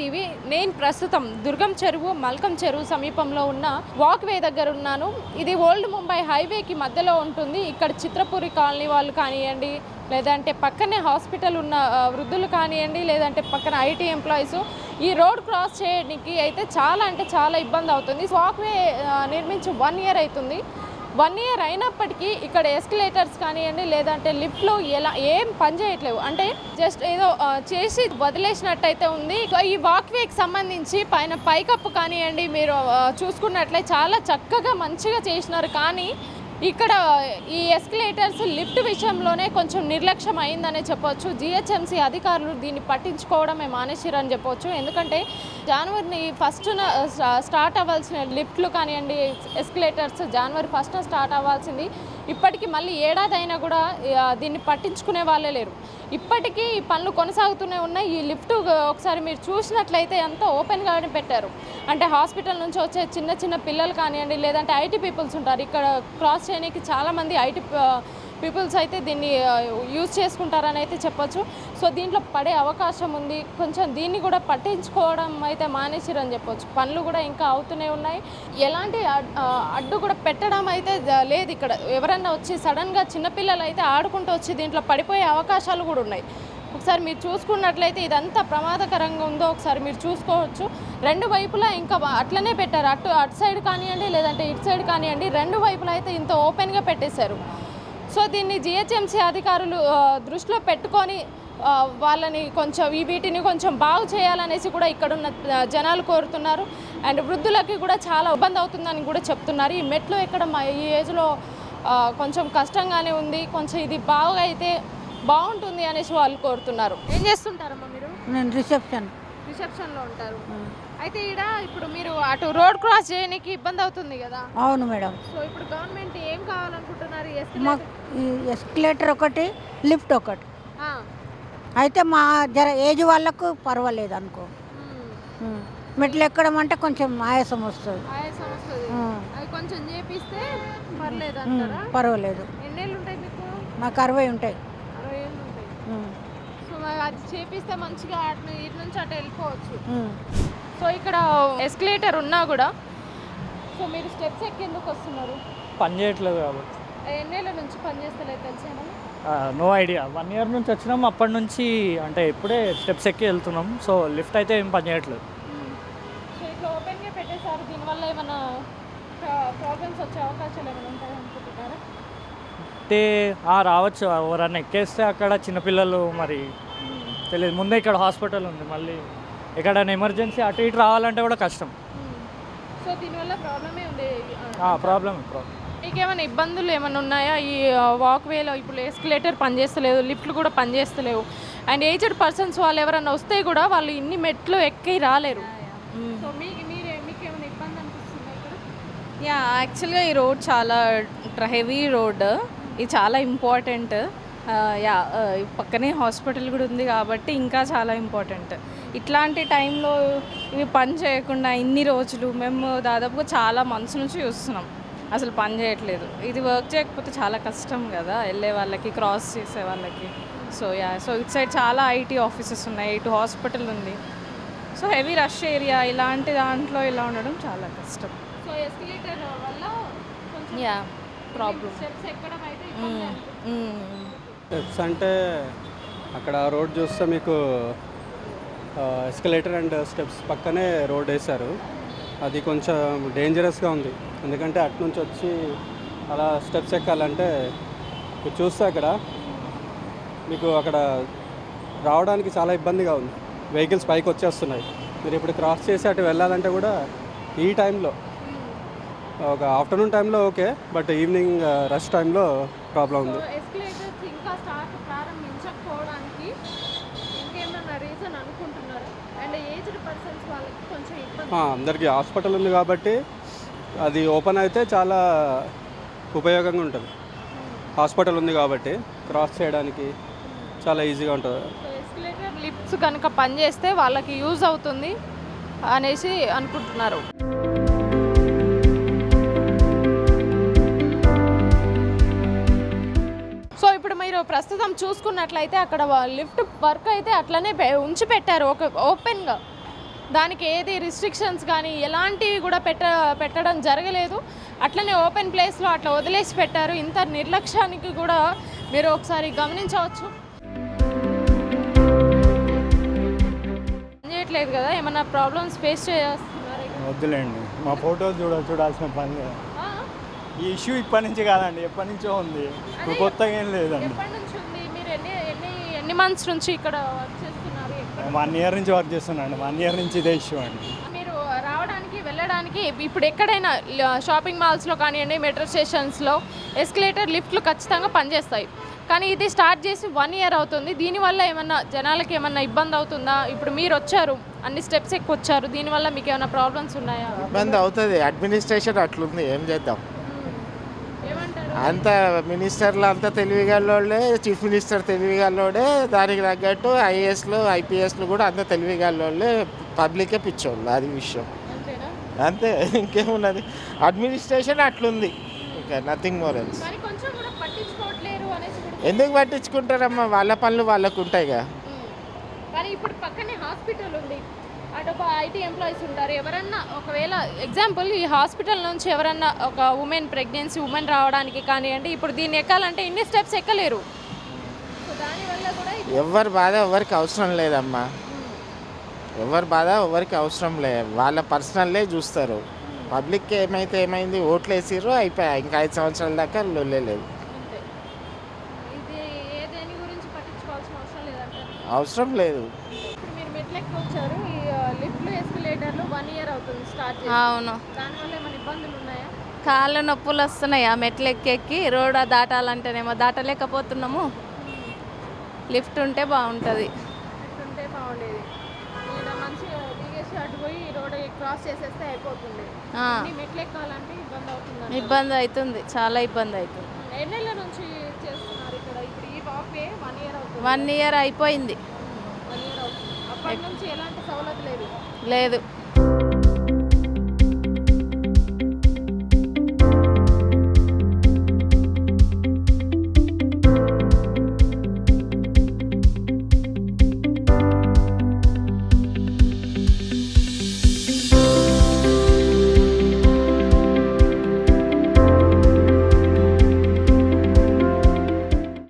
TV. నేను ప్రస్తుతం దుర్గం చెరువు మల్కం చెరువు సమీపంలో ఉన్న వాక్వే దగ్గర ఉన్నాను. ఇది ఓల్డ్ ముంబై హైవేకి మధ్యలో ఉంటుంది. ఇక్కడ చిత్రపురి కాలనీ వాళ్ళు కానివ్వండి లేదంటే పక్కనే హాస్పిటల్ ఉన్న వృద్ధులు కానివ్వండి లేదంటే పక్కన ఐటీ ఎంప్లాయీస్ ఈ రోడ్ క్రాస్ చేయడానికి అయితే చాలా అంటే చాలా ఇబ్బంది అవుతుంది. వాక్వే నిర్మించి వన్ ఇయర్ అవుతుంది. వన్ ఇయర్ అయినప్పటికీ ఇక్కడ ఎస్కలేటర్స్ కానివ్వండి లేదంటే లిఫ్ట్లో ఎలా ఏం పని చేయట్లేవు. అంటే జస్ట్ ఏదో చేసి వదిలేసినట్టయితే ఉంది. ఈ వాక్వేకి సంబంధించి పైన పైకప్పు కానివ్వండి మీరు చూసుకున్నట్లయితే చాలా చక్కగా మంచిగా చేసినారు. కానీ ఇక్కడ ఈ ఎస్కలేటర్స్ లిఫ్ట్ విషయంలోనే కొంచెం నిర్లక్ష్యం అయిందనే చెప్పొచ్చు. జిహెచ్ఎంసీ అధికారులు దీన్ని పట్టించుకోవడమే మానేసిరని చెప్పొచ్చు. ఎందుకంటే జనవరిని ఫస్ట్ స్టార్ట్ అవ్వాల్సిన లిఫ్ట్లు కానివ్వండి ఎస్కలేటర్స్ జనవరి ఫస్ట్ స్టార్ట్ అవ్వాల్సింది. ఇప్పటికి మళ్ళీ ఏడాది అయినా కూడా దీన్ని పట్టించుకునే వాళ్ళే లేరు. ఇప్పటికీ ఈ పనులు కొనసాగుతూనే ఉన్నాయి. ఈ లిఫ్ట్ ఒకసారి మీరు చూసినట్లయితే అంతా ఓపెన్గానే పెట్టారు. అంటే హాస్పిటల్ నుంచి వచ్చే చిన్న చిన్న పిల్లలు కానివ్వండి లేదంటే ఐటీ పీపుల్స్ ఉంటారు. ఇక్కడ క్రాస్ చేయడానికి చాలామంది ఐటీ పీపుల్స్ అయితే దీన్ని యూజ్ చేసుకుంటారని అయితే చెప్పొచ్చు. సో దీంట్లో పడే అవకాశం ఉంది. కొంచెం దీన్ని కూడా పట్టించుకోవడం అయితే మానేసిరని చెప్పొచ్చు. పనులు కూడా ఇంకా అవుతూనే ఉన్నాయి. ఎలాంటి అడ్డు కూడా పెట్టడం అయితే లేదు ఇక్కడ. ఎవరన్నా వచ్చి సడన్గా చిన్నపిల్లలు అయితే ఆడుకుంటూ వచ్చి దీంట్లో పడిపోయే అవకాశాలు కూడా ఉన్నాయి. ఒకసారి మీరు చూసుకున్నట్లయితే ఇదంతా ప్రమాదకరంగా ఉందో ఒకసారి మీరు చూసుకోవచ్చు. రెండు వైపులా ఇంకా అట్లనే పెట్టారు. అటు అటు సైడ్ కానివ్వండి లేదంటే ఇటు సైడ్ కానివ్వండి రెండు వైపులా అయితే ఇంత ఓపెన్గా పెట్టేశారు. సో దీన్ని జిహెచ్ఎంసీ అధికారులు దృష్టిలో పెట్టుకొని వాళ్ళని కొంచెం ఈ వీటిని కొంచెం బాగు చేయాలనేసి కూడా ఇక్కడున్న జనాలు కోరుతున్నారు. అండ్ వృద్ధులకి కూడా చాలా ఇబ్బంది అవుతుందని కూడా చెప్తున్నారు. ఈ మెట్లు ఎక్కడ ఈ ఏజ్లో కొంచెం కష్టంగానే ఉంది. కొంచెం ఇది బాగా అయితే బాగుంటుంది అనేసి వాళ్ళు కోరుతున్నారు. ఏం చేస్తుంటారమ్మా మీరు? నేను రిసెప్షన్. రిసెప్షన్లో ఉంటారు. అయితే ఈడ ఇప్పుడు మీరు అటు రోడ్ క్రాస్ చేయడానికి ఇబ్బంది అవుతుంది కదా? అవును మేడం. సో ఇప్పుడు గవర్నమెంట్ ఏం కావాలనుకుంటున్నారు? మాకు ఈ ఎస్కలేటర్ ఒకటి లిఫ్ట్ ఒకటి. ఆ, అయితే మా జర ఏజ్ వాళ్ళకు పర్వాలేదు అనుకో. ఉమ్. మెట్లు ఎక్కడం అంటే కొంచెం ఆయాసం వస్తుంది. ఆయాసం వస్తుంది. అవి కొంచెం చేపిస్తే పర్లేదు అంటారా పర్వాలేదు. ఎన్నేళ్ళు ఉంటాయి మీకు? మాకు అరవై ఉంటాయి అరవై ఏళ్ళు ఉంటాయి ఉం. సో మరి అది చేపిస్తే మంచిగా అటు ఇటు నుంచి అటు వెళ్ళిపోవచ్చు. ఉం. సో ఇక్కడ ఎస్కలేటర్ ఉన్నా కూడా సో మీరు స్టెప్స్ ఎక్కేందుకు వస్తున్నారు? పని చేయట్లేదు కాబట్టి. ఎన్నేళ్ళ నుంచి పని చేస్తలేదు తెలిసేనా నో ఐడియా వన్ ఇయర్ నుంచి వచ్చినాం అప్పటి నుంచి అంటే ఇప్పుడే స్టెప్స్ ఎక్కి వెళ్తున్నాం. సో లిఫ్ట్ అయితే ఏం పని చేయట్లేదు. సో ఇట్లా ఓపెన్గా పెట్టేశారు దీనివల్ల ఏమైనా ప్రాబ్లమ్స్ వచ్చే అవకాశాలు ఏమైనా ఉంటాయి? ఆ, రావచ్చు ఎవరన్నా ఎక్కేస్తే అక్కడ చిన్నపిల్లలు మరి తెలియదు. ముందే ఇక్కడ హాస్పిటల్ ఉంది మళ్ళీ ఎక్కడైనా ఎమర్జెన్సీ అటు ఇటు రావాలంటే కూడా కష్టం. సో దీనివల్ల ప్రాబ్లమే ఉంది ప్రాబ్లం ప్రాబ్లం మీకేమైనా ఇబ్బందులు ఏమైనా ఉన్నాయా? ఈ వాక్ వేలో ఇప్పుడు ఎస్కలేటర్ పనిచేస్తలేదు లిఫ్ట్లు కూడా పనిచేస్తలేవు. అండ్ ఏజ్డ్ పర్సన్స్ వాళ్ళు ఎవరైనా వస్తే కూడా వాళ్ళు ఇన్ని మెట్లు ఎక్కి రాలేరు. సో మీకు మీరే మీకు ఏమైనా ఇబ్బంది అనిపిస్తుందా యా యాక్చువల్గా ఈ రోడ్ చాలా హెవీ రోడ్ ఇది చాలా ఇంపార్టెంట్. యా పక్కనే హాస్పిటల్ కూడా ఉంది కాబట్టి ఇంకా చాలా ఇంపార్టెంట్. ఇట్లాంటి టైంలో ఇవి పని చేయకుండా ఇన్ని రోజులు మేము దాదాపుగా చాలా మంత్స్ నుంచి చూస్తున్నాం. అసలు పని చేయట్లేదు. ఇది వర్క్ చేయకపోతే చాలా కష్టం కదా వెళ్ళే వాళ్ళకి క్రాస్ చేసే వాళ్ళకి. సో యా సో ఇటు సైడ్ చాలా ఐటీ ఆఫీసెస్ ఉన్నాయి ఇటు హాస్పిటల్ ఉంది. సో హెవీ రష్ ఏరియా ఇలాంటి దాంట్లో ఇలా ఉండడం చాలా కష్టం. సో ఎస్కలేటర్ వల్ల yeah. Problem steps hmm, hmm. అంటే అక్కడ రోడ్ చూస్తే మీకు ఎస్కలేటర్ అండ్ స్టెప్స్ పక్కనే రోడ్ వేశారు. అది కొంచెం డేంజరస్గా ఉంది. ఎందుకంటే అటు నుంచి వచ్చి అలా స్టెప్స్ ఎక్కాలంటే మీరు చూస్తే అక్కడ మీకు అక్కడ రావడానికి చాలా ఇబ్బందిగా ఉంది. వెహికల్స్ పైకి వచ్చేస్తున్నాయి. మీరు ఇప్పుడు క్రాస్ చేసి అటు వెళ్ళాలంటే కూడా ఈ టైంలో ఒక ఆఫ్టర్నూన్ టైంలో ఓకే బట్ ఈవినింగ్ రష్ టైంలో ప్రాబ్లం ఉంది. అందరికీ హాస్పిటల్ ఉంది కాబట్టి అది ఓపెన్ అయితే చాలా ఉపయోగంగా ఉంటుంది. హాస్పిటల్ ఉంది కాబట్టి క్రాస్ చేయడానికి చాలా ఈజీగా ఉంటుంది. సో ఎస్కలేటర్ లిఫ్ట్స్ కనుక పనిచేస్తే వాళ్ళకి యూజ్ అవుతుంది అనేసి అనుకుంటున్నారు. మీరు ప్రస్తుతం చూసుకున్నట్లయితే అక్కడ లిఫ్ట్ వర్క్ అయితే అట్లనే ఉంచి పెట్టారు. ఒక ఓపెన్గా. దానికి ఏది రిస్ట్రిక్షన్స్ కానీ ఎలాంటివి కూడా పెట్ట పెట్టడం జరగలేదు. అట్లనే ఓపెన్ ప్లేస్లో అట్లా వదిలేసి పెట్టారు. ఇంత నిర్లక్ష్యానికి కూడా మీరు ఒకసారి గమనించవచ్చు. చేయట్లేదు కదా ఏమన్నా ప్రాబ్లమ్స్ ఫేస్ చేస్తున్నారు వద్దులేండి. మా ఫోటోలు చూడ చూడాల్సిన పని ఈ ఇష్యూ ఇప్పటి నుంచి కాదండి ఎప్పటి నుంచో ఉంది. ఇప్పుడు కొత్తగా ఏం లేదండి. ఎప్పటి నుంచి ఉంది? మీరు ఎన్ని ఎన్ని ఎన్ని మంత్స్ నుంచి ఇక్కడ వర్క్ చేస్తున్నారు? ఎక్కడ వన్ ఇయర్ నుంచి వర్క్ చేస్తున్నాండి వన్ ఇయర్ నుంచి ఇదే ఇష్యూ అండి. మీరు రావడానికి వెళ్ళడానికి ఇప్పుడు ఎక్కడైనా ల- షాపింగ్ మాల్స్లో కానివ్వండి మెట్రో స్టేషన్స్లో ఎస్కలేటర్ లిఫ్ట్లు ఖచ్చితంగా పనిచేస్తాయి. కానీ ఇది స్టార్ట్ చేసి వన్ ఇయర్ అవుతుంది. దీనివల్ల ఏమన్నా జనాలకి ఏమన్నా ఇబ్బంది అవుతుందా? ఇప్పుడు మీరు వచ్చారు అన్ని స్టెప్స్ ఎక్కువ వచ్చారు దీనివల్ల మీకు ఏమైనా ప్రాబ్లమ్స్ ఉన్నాయా? ఇబ్బంది అవుతుంది. అడ్మినిస్ట్రేషన్ అట్లుంది. ఏం చేద్దాం? అంత మినిస్టర్లు అంత తెలివిగల్లోళ్ళే చీఫ్ మినిస్టర్ తెలివిగల్లోడే దానికి తగ్గట్టు ఐఏఎస్లు ఐపీఎస్లు కూడా అంత తెలివిగల్లోళ్ళే పబ్లికే పిచ్చోళ్ళు అది విషయం. అంతే ఇంకేమున్నది? అడ్మినిస్ట్రేషన్ అట్లుంది. ఇంకా నథింగ్ మోర్ ఎల్స్ ఎందుకు పట్టించుకుంటారమ్మా? వాళ్ళ పనులు వాళ్ళకు ఉంటాయిగా ఇప్పుడు పక్కనే హాస్పిటల్ ఉంది. అటు ఐటీ ఎంప్లాయీస్ ఉంటారు. ఎవరన్నా ఒకవేళ ఎగ్జాంపుల్ ఈ హాస్పిటల్ నుంచి ఎవరన్నా ఒక ఉమెన్ ప్రెగ్నెన్సీ ఉమెన్ రావడానికి కానివ్వండి ఇప్పుడు దీన్ని ఎక్కాలంటే ఇన్ని స్టెప్స్ ఎక్కలేరు. ఎవరి బాధ ఎవరికి అవసరం లేదమ్మా. ఎవరి బాధ ఎవరికి అవసరం లే. వాళ్ళ పర్సనల్లే చూస్తారు. పబ్లిక్కి ఏమైతే ఏమైంది ఓట్లు వేసిర్రు అయిపోయా ఇంకా ఐదు సంవత్సరాల దాకా లొల్లే లేదు అంతే. ఇది ఏ దేని గురించి పట్టించుకోవాల్సిన అవసరం లేదంటారు? అవసరం లేదు. లిఫ్ట్లు ఎస్కలేటర్లు వన్ ఇయర్ అవుతుంది స్టార్ట్ అవును. దానివల్ల ఏమైనా ఇబ్బందులు ఉన్నాయా? కాళ్ళ నొప్పులు వస్తున్నాయి? ఆ మెట్లు ఎక్కెక్కి రోడ్ దాటాలంటేనేమో దాటలేకపోతున్నాము. లిఫ్ట్ ఉంటే బాగుంటుంది. ఉంటే బాగుండేది. ఇక్కడ దిగేసి అటు పోయి రోడ్ క్రాస్ చేసేస్తే అయిపోతుంది. మెట్లు ఎక్కాలంటే ఇబ్బంది అవుతుంది ఇబ్బంది అవుతుంది. చాలా ఇబ్బంది అవుతుంది. ఎన్నెళ్ళ నుంచి చేస్తున్నారు ఇక్కడ? ఇప్పుడు ఈ వాక్వే వన్ ఇయర్ అవుతుంది. వన్ ఇయర్ అయిపోయింది. వన్ ఇయర్ అవుతుంది. అప్పటి నుంచి ఎలాంటి సౌలభ్యం లేదు లేదు.